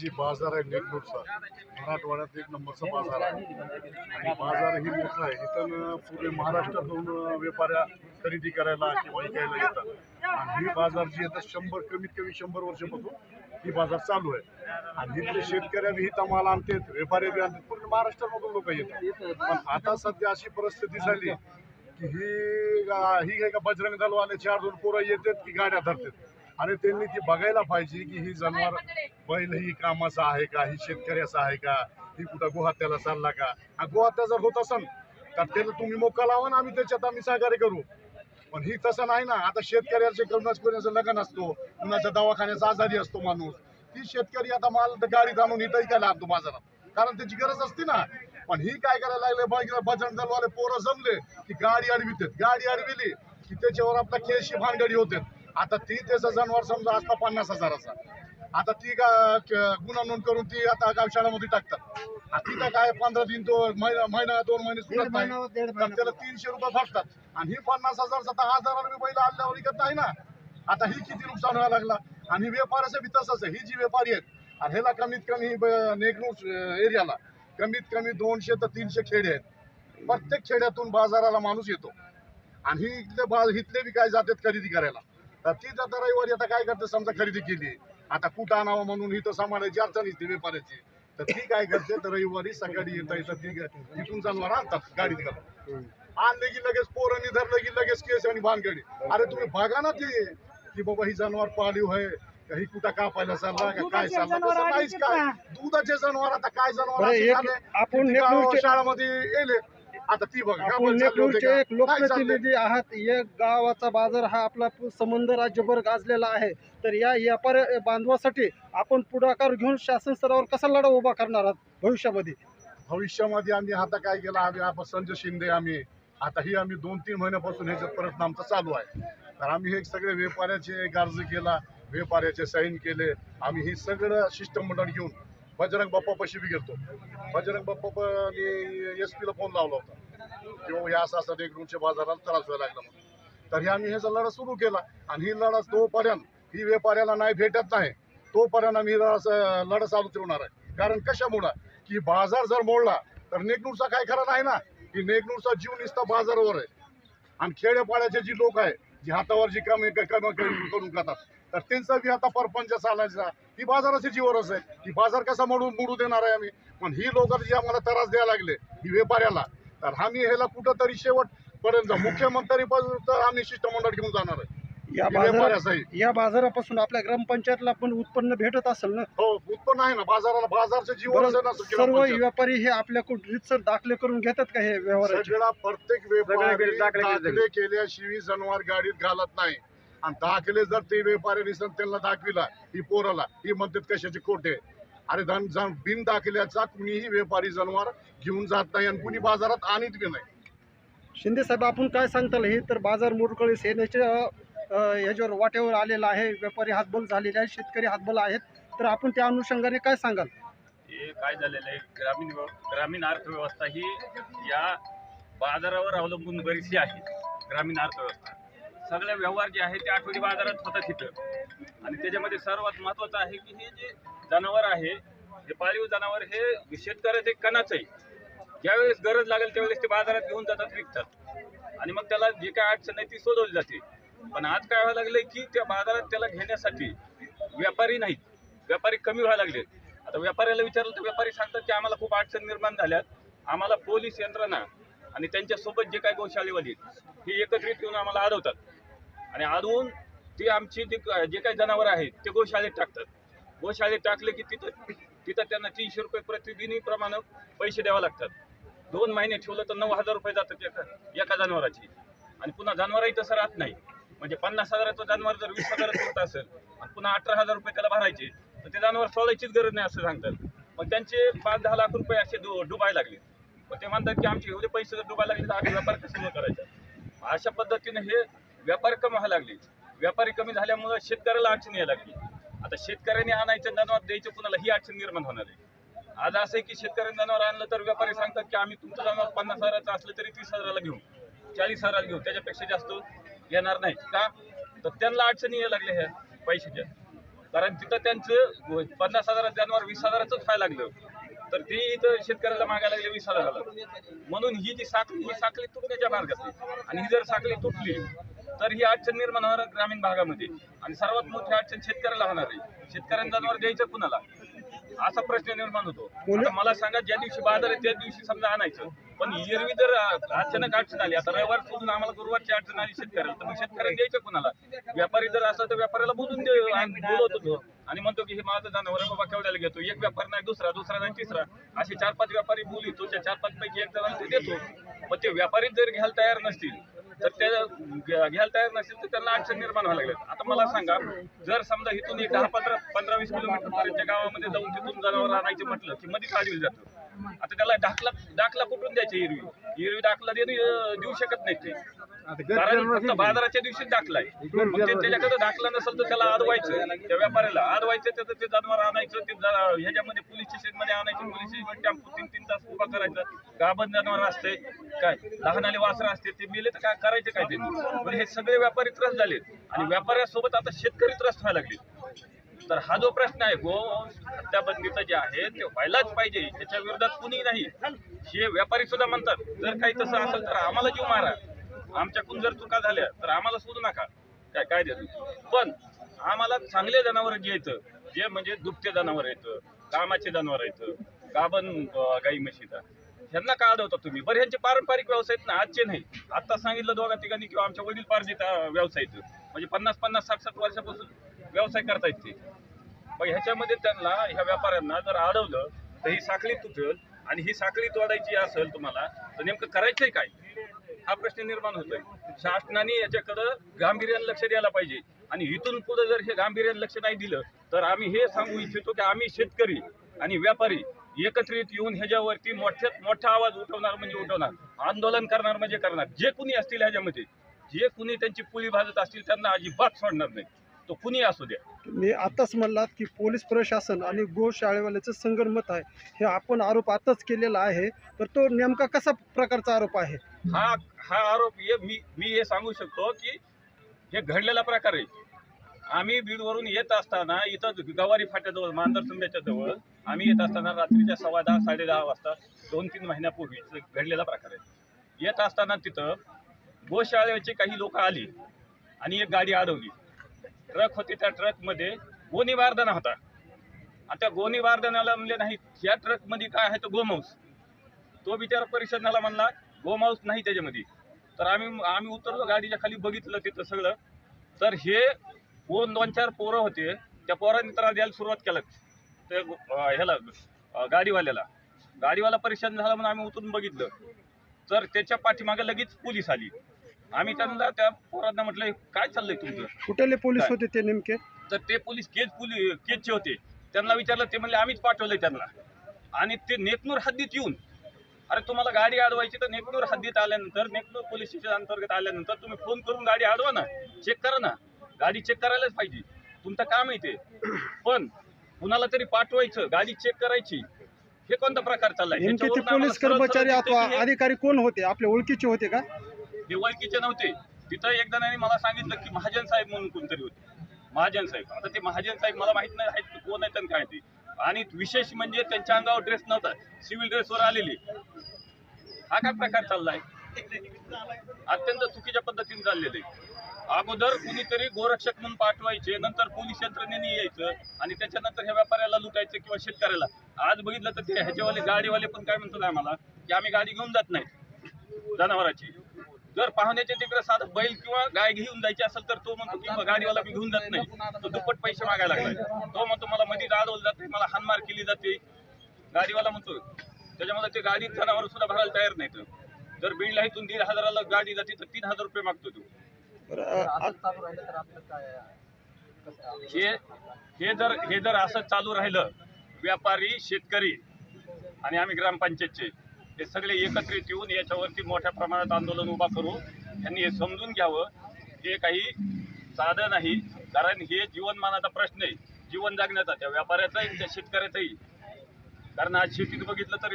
जी बाजार आहे नेटनूरचा मराठवाड्यात एक नंबरचा बाजार आहे. आणि बाजार ही मोठा आहे. इथं पूर्ण महाराष्ट्रातून व्यापाऱ्या खरेदी करायला किंवा विकायला येतात. आणि ही बाजार जी आहे तर शंभर कमीत कमी शंभर वर्षापासून ही बाजार चालू आहे. आणि इथले शेतकऱ्या बी इथं माल आणतात व्यापारी बी आणतात. पूर्ण महाराष्ट्रामधून लोक येतात. पण आता सध्या अशी परिस्थिती झाली की ही ही काय का बजरंग दलवाले चार दोन पोरं येतात की गाड्या धरतात. आणि त्यांनी ती बघायला पाहिजे की ही जनावर बैल ही कामाचा आहे का? ही शेतकऱ्याचा आहे का? ही कुठं गोहत्याला चालला का? हा गोहत्या जर होत असन तर त्याला तुम्ही मोका लावा ना आम्ही त्याच्यात आम्ही सहकार्य करू. पण ही तसं नाही ना. आता शेतकऱ्याचे करूनच कोणाचं लग्न असतो कुणाच्या दवाखान्याचा आजारी असतो माणूस. ती शेतकरी आता माल तर गाडीत आणून इथं इकायला आणतो बाजारात. कारण त्याची गरज असते ना. पण ही काय करायला लागले? बघ बजरंग दलवाले पोरं जमले की गाडी अडवितात. गाडी अडविली की त्याच्यावर आपला केशी भानगडी होते आता ती त्याचा जनावर समजा असता पन्नास हजाराचा. आता ती का गुन्हा नोंद करून ती आता गावशाळामध्ये टाकतात. आता तिथं काय पंधरा दिन तो महिना महिना दोन महिने सुटत नाही. त्याला तीनशे रुपये फाटतात आणि ही पन्नास हजार दहा हजार रुपये बैल आणल्यावर विकत नाही ना. आता ही किती नुकसान व्हायला लागला? आणि व्यापाराचं बी तसंच आहे. ही जी व्यापारी आहेत आणि ह्याला कमीत कमी नेगनूर एरियाला कमीत कमी दोनशे तर तीनशे खेडे आहेत. प्रत्येक खेड्यातून बाजाराला माणूस येतो. आणि ही इथले बा इथले बी काय जातात खरेदी करायला. तर ती आता रविवारी आता काय करते? समजा खरेदी केली. आता कुठं आणावं म्हणून इथं सांभाळायची अडचण येते व्यापाऱ्याची. तर ती काय करते? तर रविवारी सकाळी येता येतं ती तिथून जनावर आणतात गाडीत घालून. आणले की लगेच पोरांनी धरलं की लगेच केस आणि भानगडी अरे तुम्ही बघा ना ते की बाबा ही जनावर पाळीव आहे का ही कुठं कापायला चालला का काय चाललं तसं नाहीच काय. का? दुधाचे जनावर आता काय जनावर आपण शाळामध्ये येले. आता ती बघ? एक? लोकप्रतिनिधी आहात. या गावाचा बाजार हा आपला संबंध राज्यभर गाजलेला आहे. तर या व्यापार बांधवासाठी आपण पुढाकार घेऊन शासन स्तरावर कसा लढा उभा करणार आहात भविष्यामध्ये? भविष्यामध्ये आम्ही आता काय केलं? आम्ही आपण संजय शिंदे आम्ही आता ही आम्ही दोन तीन महिन्यापासून ह्याच्यात प्रयत्न आमचा चालू आहे. तर आम्ही हे सगळे व्यापाऱ्याचे अर्ज केला व्यापाऱ्याचे साईन केले. आम्ही ही सगळं शिष्टमंडळ घेऊन बजरंग बाप्पा पशी बी गेलतो. बजरंग बाप्पा एस पीला फोन लावला होता. किंवा हे असं असं एक बाजाराला त्रास व्हायला लागला म्हणून. तर हे आम्ही ह्याचा लढा सुरू केला. आणि ही लढा तोपर्यंत ही व्यापाऱ्याला नाही भेटत नाही. तोपर्यंत आम्ही लढा चालू ठेवणार आहे. कारण कशामुळं? की बाजार जर मोडला तर नेकनूरचा काय खरा नाही ना? की नेकनूरचा जीव निसता बाजारावर आहे. आणि खेड्यापाड्याचे जी लोक आहे जी हातावर जी कमी कमी करून खातात तर त्यांचा बी आता परपंच चालायचा. ही बाजाराच्या जीवरच आहे. की बाजार कसा मोडून मोडू देणार आहे आम्ही. पण ही लोक जी आम्हाला त्रास द्यायला लागले ही व्यापाऱ्याला तर आम्ही ह्याला कुठंतरी शेवट पर्यंत मुख्यमंत्री तर आम्ही शिष्टमंडळ घेऊन जाणार आहे. या ही बाजारा या बाजारापासून आपल्या ग्रामपंचायतला पण उत्पन्न भेटत असेल ना? हो उत्पन्न आहे ना. बाजाराला बाजारचं जीवनच आहे ना बरं, किंवा सर्व. व्यापारी हे आपल्याकडून रीतसर दाखले करून घेतात का हे व्यवहाराचे? सगळा प्रत्येक दाखले केल्याशिवाय जनावर गाडीत घालत नाही. आणि दाखले जर ते व्यापारी त्यांना दाखविला ही पोराला. ही म्हणतात कशाचे खोटे अरे धन जन बिन दाखल्याचा कुणीही व्यापारी जनावर घेऊन जात नाही आणि कुणी बाजारात आणत बी नाही. शिंदे साहेब आपण काय सांगताल? हे तर बाजार मोडकळी सेनेच्या ह्याच्यावर वाट्यावर आलेला आहे. व्यापारी हातबल झालेले आहेत शेतकरी हातबल आहेत. तर आपण त्या अनुषंगाने काय सांगाल? हे काय झालेलं आहे? ग्रामीण व्यव- ग्रामीण अर्थव्यवस्था ही या बाजारावर अवलंबून बरीचशी आहे. ग्रामीण अर्थव्यवस्था. सगळे व्यवहार जे आहे ते आठवडी बाजारात होतात तिथं आणि त्याच्यामध्ये सर्वात महत्त्वाचं आहे की हे जे जनावर आहे हे पाळीव जनावर हे शेतकऱ्याचे कणाच आहे. ज्यावेळेस गरज लागेल त्यावेळेस ते बाजारात घेऊन जातात विकतात. आणि मग त्याला जे काय अडचण आहे ती सोडवली जाते. पण आज काय व्हायला लागलंय की त्या बाजारात त्याला घेण्यासाठी व्यापारी नाहीत. व्यापारी कमी व्हायला लागले. आता व्यापाऱ्याला विचारलं तर व्यापारी सांगतात की आम्हाला खूप अडचण निर्माण झाल्यात. आम्हाला पोलीस यंत्रणा आणि त्यांच्यासोबत जे काय गोशाळेवाली आहेत, हे एकत्रित येऊन आम्हाला अडवतात. आणि अडवून ते आमची जे जे काही जनावर आहेत ते गोशाळेत टाकतात. गोशाळेत टाकले की तिथं तिथं त्यांना तीनशे रुपये प्रतिदिनीप्रमाणे पैसे द्यावे लागतात. दोन महिने ठेवलं तर नऊ हजार रुपये जातात एका एका जनावराची. आणि पुन्हा जनावरही तसं राहत नाही. म्हणजे पन्नास हजाराचं जनावर जर वीस हजाराचं होत असेल आणि पुन्हा अठरा हजार रुपये त्याला भरायचे तर ते जनावर सोडायचीच गरज नाही असं सांगतात. मग त्यांचे पाच दहा लाख रुपये असे डु डुबायला लागले. मग ते म्हणतात की आमचे एवढे पैसे जर डुबायला लागले तर आम्ही व्यापार कसं करायचा? अशा पद्धतीने हे व्यापार कमी व्हायला लागले. व्यापारी कमी झाल्यामुळं शेतकऱ्याला अडचण यायला लागली. आता शेतकऱ्यांनी आणायचं जनावर द्यायचं कुणाला ही अडचण निर्माण होणार आहे. आज असं आहे की शेतकऱ्यांनी जनावर आणलं तर व्यापारी सांगतात की आम्ही तुमचं जनावर पन्नास हजाराचं असलं तरी तीस हजाराला घेऊ. चाळीस हजाराला घेऊ. त्याच्यापेक्षा जास्त येणार नाही. का? तर त्यांना अडचणी यायला लागल्या ह्या पैशाच्या. कारण तिथं त्यांचं पन्नास हजाराचं जनावर वीस हजाराचंच व्हायला लागलं. तर ते इथं शेतकऱ्याला मागायला लागले वीस हजाराला. म्हणून ही जी साखळी ही साखळी तुटण्याच्या मार्गात आणि ही जर साखळी तुटली तर ही अडचण निर्माण होणार ग्रामीण भागामध्ये आणि सर्वात मोठी अडचण शेतकऱ्याला होणार आहे शेतकऱ्यांना जनावर द्यायचं कुणाला? असा प्रश्न निर्माण होतो. आता मला सांगा ज्या दिवशी बाजार आहे त्या दिवशी समजा आणायचं. पण एरवी जर अचानक अडचण आली आता रविवार सोडून आम्हाला गुरुवारची अडचण आली शेतकऱ्याला तर मग शेतकऱ्याला द्यायचं कुणाला? व्यापारी जर असला तर व्यापाऱ्याला बोलून दे आणि बोलवत होतो. आणि म्हणतो की हे माझं जनावर बाबा केवढ्याला घेतो? एक व्यापार नाही दुसरा दुसरा नाही तिसरा. असे चार पाच व्यापारी बोलितो त्या चार पाच पैकी एक जणांना देतो. पण ते व्यापारी जर घ्यायला तयार नसतील तर ते घ्या- घ्यायला तयार नसेल तर त्यांना अडचण निर्माण व्हायला लागले. आता मला सांगा जर समजा इथून एक दहा पंधरा पंधरा वीस किलोमीटर पर्यंतच्या गावामध्ये जाऊन तिथून जनावर आणायचं म्हटलं की मध्ये काढली जातं. आता त्याला दाखला दाखला कुठून द्यायचे हिरवी? हिरवी दाखला देऊ शकत नाही ते. कारण फक्त बाजाराच्या दिवशीच दाखला आहे मग ते त्याच्याकडे दाखला नसेल तर त्याला अडवायचं त्या व्यापाऱ्याला अडवायचं त्याचं ते जनावर आणायचं ते ह्याच्यामध्ये पोलीस स्टेशनमध्ये आणायचं पोलीस स्टेशन टेम्पो तीन तीन तास उभा करायचं. गाभण जनावर असते काय? लहान आले वासरं असते ते मेले तर काय करायचे काय त्यांनी? पण हे सगळे व्यापारी त्रस्त झाले आणि व्यापाऱ्यासोबत आता शेतकरी त्रस्त व्हायला लागले तर हा जो प्रश्न आहे गो हत्याबंदीचा जे आहे ते व्हायलाच पाहिजे. त्याच्या विरोधात कुणी नाही. हे व्यापारी सुद्धा म्हणतात जर काही तसं असेल तर आम्हाला जीव मारा. आमच्याकडून जर चुका झाल्या तर आम्हाला सोडू नका. काय काय देतो? पण आम्हाला चांगले जनावर जे येतं जे म्हणजे दुभते जनावर येतं कामाचे जनावर येतं गाभण गाई म्हशीचा ह्यांना का अडवता तुम्ही? बरं ह्यांचे पारंपरिक व्यवसाय आहेत ना आजचे नाही. आता सांगितलं दोघा तिघांनी किंवा आमच्या वडील पार्जित व्यवसाय म्हणजे पन्नास पन्नास साठ साठ वर्षापासून व्यवसाय करतायत ते. मग ह्याच्यामध्ये त्यांना ह्या व्यापाऱ्यांना जर अडवलं तर ही साखळी तुटेल आणि ही साखळी तोडायची असेल तुम्हाला तर नेमकं करायचंय काय? हा प्रश्न निर्माण होतोय. शासनाने याच्याकडं गांभीर्यानं लक्ष द्यायला पाहिजे. आणि इथून पुढे जर हे गांभीर्यानं लक्ष नाही दिलं तर आम्ही हे सांगू इच्छितो की आम्ही शेतकरी आणि व्यापारी एकत्रित येऊन ह्याच्यावरती मोठ्यात मोठा आवाज उठवणार म्हणजे उठवणार आंदोलन करणार म्हणजे करणार. जे कुणी असतील ह्याच्यामध्ये जे कुणी त्यांची पुळी भाजत असतील त्यांना अजिबात सोडणार नाही. तो कुणी असू द्या. मी आताच म्हणलात की पोलीस प्रशासन आणि गोशाळेवाल्याचं संगणमत आहे. हे आपण आरोप आताच केलेला आहे. तर तो नेमका कसा प्रकारचा आरोप आहे? हा हा आरोप हे मी मी हे सांगू शकतो की हे घडलेला प्रकार आहे. आम्ही बीडवरून येत असताना इथं गवारी फाट्याजवळ मांजर सुंब्याच्या जवळ आम्ही येत असताना रात्रीच्या सव्वा दहा साडे दहा वाजता दोन तीन महिन्यापूर्वी घडलेला प्रकार आहे. येत असताना तिथं गोशाळेची काही लोक आली आणि एक गाडी अडवली. ट्रक होती त्या ट्रकमध्ये गोणी होता. आणि त्या गोणी म्हणले नाही या ट्रकमध्ये काय आहे तो गोमांस. तो बिचारा परिषदनाला म्हणला गोमांस नाही त्याच्यामध्ये. तर आम्ही आम्ही उतरलो गाडीच्या खाली बघितलं तिथं सगळं. तर हे कोण दोन चार पोरं होते त्या पोरांनी त्रास द्यायला सुरुवात केलं ते ह्याला गाडीवाल्याला. गाडीवाला परिषद झाला म्हणून आम्ही उतरून बघितलं. तर त्याच्या पाठीमागे लगेच पोलीस आली. आम्ही त्यांना त्या पोरांना म्हटलं काय चाललंय तुमचं? कुठले पोलीस? होते ते नेमके? तर ते पोलीस केज पोलीस केजचे होते. त्यांना विचारलं ते म्हणले आम्हीच पाठवलंय त्यांना. आणि ते नेकनूर हद्दीत येऊन अरे तुम्हाला गाडी अडवायची तर नेकनूर हद्दीत आल्यानंतर नेकनूर पोलीस स्टेशन अंतर्गत आल्यानंतर तुम्ही फोन करून गाडी अडवा ना चेक करा ना. गाडी चेक करायलाच पाहिजे. तुमचं काम आहे ते. पण कुणाला तरी पाठवायचं गाडी चेक करायची हे कोणता प्रकार चाललाय? नेमके ते पोलीस कर्मचारी अथवा अधिकारी कोण होते? आपल्या ओळखीचे होते का? हे ओळखीचे नव्हते. तिथं एक जणांनी मला सांगितलं की महाजन साहेब म्हणून कोणतरी होते. महाजन साहेब. आता ते महाजन साहेब मला माहीत नाही आहेत कोण आहेत आणि काय ते. आणि विशेष म्हणजे त्यांच्या अंगावर ड्रेस नव्हता. सिव्हिल ड्रेसवर आलेली. हा काय प्रकार चाललाय? अत्यंत चुकीच्या पद्धतीने चाललेले अगोदर कुणीतरी गोरक्षक म्हणून पाठवायचे नंतर पोलीस यंत्रणेने यायचं आणि त्याच्यानंतर ह्या व्यापाऱ्याला लुटायचं किंवा शेतकऱ्याला. आज बघितलं तर ते ह्याच्यावाले गाडीवाले पण काय म्हणतात आम्हाला की आम्ही गाडी घेऊन जात नाही. जनावराची. जर पाहुण्याच्या तिकडे साधं बैल किंवा गाय घेऊन जायची असेल तर तो म्हणतो की गाडीवाला मी घेऊन जात नाही. तो दुप्पट पैसे मागायला लागलाय. तो म्हणतो मला मध्ये अडवलं जाते मला हानमार केली जाते. गाडीवाला म्हणतो त्याच्यामध्ये ते गाडीत जनावर सुद्धा भरायला तयार नाहीत. जर बीडला इथून दीड हजाराला गाडी जाते तर तीन हजार रुपये मागतो तो. हे हे जर हे जर असं चालू राहिलं व्यापारी शेतकरी आणि आम्ही ग्रामपंचायतचे हे सगळे एकत्रित येऊन याच्यावरती मोठ्या प्रमाणात आंदोलन उभा करू यांनी हे समजून घ्यावं. हे काही साधं नाही कारण हे जीवनमानाचा प्रश्न आहे. जीवन जगण्याचा त्या व्यापाऱ्याचाही त्या शेतकऱ्याचाही. कारण आज शेतीत बघितलं तर